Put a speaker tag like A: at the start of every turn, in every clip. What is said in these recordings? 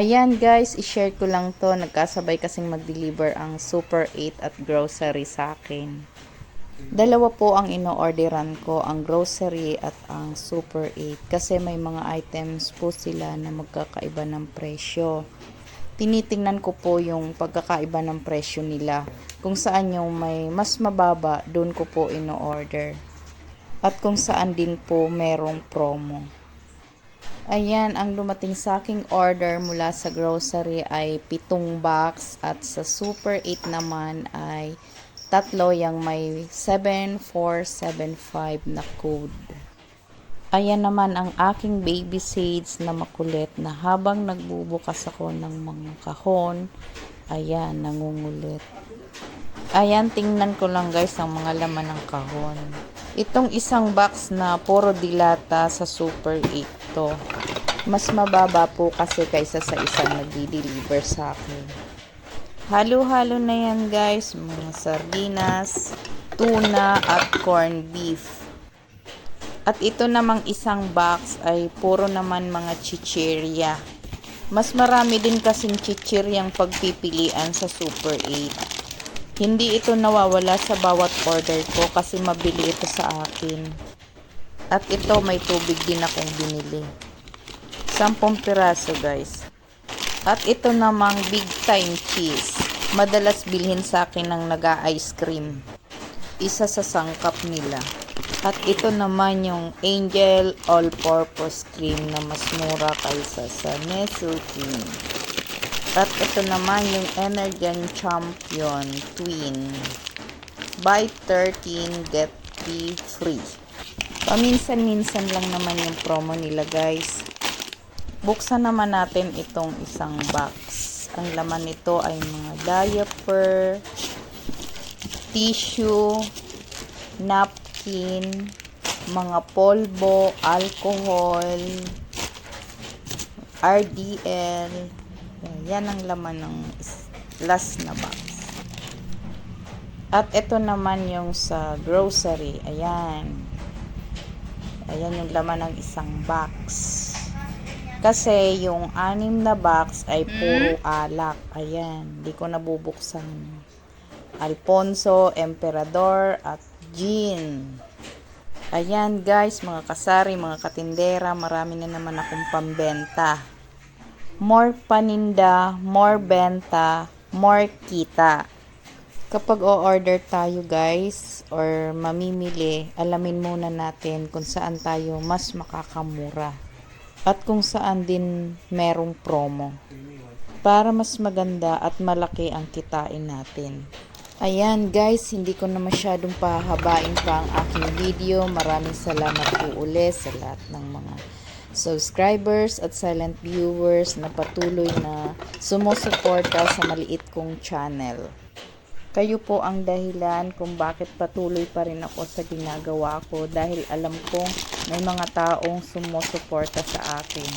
A: Ayan guys, i-share ko lang to. Nagkasabay kasing mag-deliver ang Super 8 at grocery sa akin. Dalawa po ang ino-orderan ko, ang grocery at ang Super 8. Kasi may mga items po sila na magkakaiba ng presyo. Tinitingnan ko po yung pagkakaiba ng presyo nila. Kung saan yung may mas mababa, doon ko po ino-order. At kung saan din po merong promo. Ayan, ang dumating sa aking order mula sa grocery ay pitong box at sa Super 8 naman ay tatlo yung may 7475 na code. Ayan naman ang aking baby sage na makulit na habang nagbubukas ako ng mga kahon, ayan, nangungulit. Ayan, tingnan ko lang guys ang mga laman ng kahon. Itong isang box na puro dilata sa Super 8 to. Mas mababa po kasi kaysa sa isang nagdi-deliver sa akin. Halo-halo na yan guys, mga sardinas, tuna at corn beef. At ito namang isang box ay puro naman mga chichirya. Mas marami din kasing chichiryang pagpipilian sa Super 8. Hindi ito nawawala sa bawat order ko kasi mabili ito sa akin. At ito may tubig din akong binili. 10 piraso guys. At ito namang big time cheese. Madalas bilhin sa akin ng naga-ice cream. Isa sa sangkap nila. At ito naman yung Angel All-Purpose Cream na mas mura kaysa sa Nestle Cream. At ito naman yung Energen Champion Twin. Buy 13, get 3 free. Paminsan-minsan lang naman yung promo nila guys. Buksan naman natin itong isang box. Ang laman nito ay mga diaper, tissue, napkin, mga polvo, alcohol, RDL. Yan ang laman ng last na box. At ito naman yung sa grocery. Ayan. Ayan yung laman ng isang box. Kasi yung anim na box ay puro alak. Ayan, di ko nabubuksan. Alfonso, Emperador, at Gin. Ayan guys, mga kasari, mga katindera, marami na naman akong pambenta. More paninda, more benta, more kita. Kapag o-order tayo guys or mamimili, alamin muna natin kung saan tayo mas makakamura at kung saan din merong promo para mas maganda at malaki ang kitain natin. Ayan guys, hindi ko na masyadong pahabain pa ang aking video. Maraming salamat po uli sa lahat ng mga subscribers at silent viewers na patuloy na sumusuporta sa maliit kong channel. Kayo po ang dahilan kung bakit patuloy pa rin ako sa ginagawa ko dahil alam kong may mga taong sumusuporta sa akin.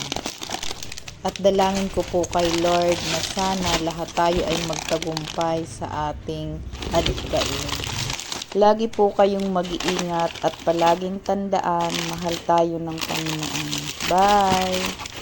A: At dalangin ko po kay Lord na sana lahat tayo ay magtagumpay sa ating adikain. Lagi po kayong mag-iingat at palaging tandaan, mahal tayo ng Panginoon. Bye!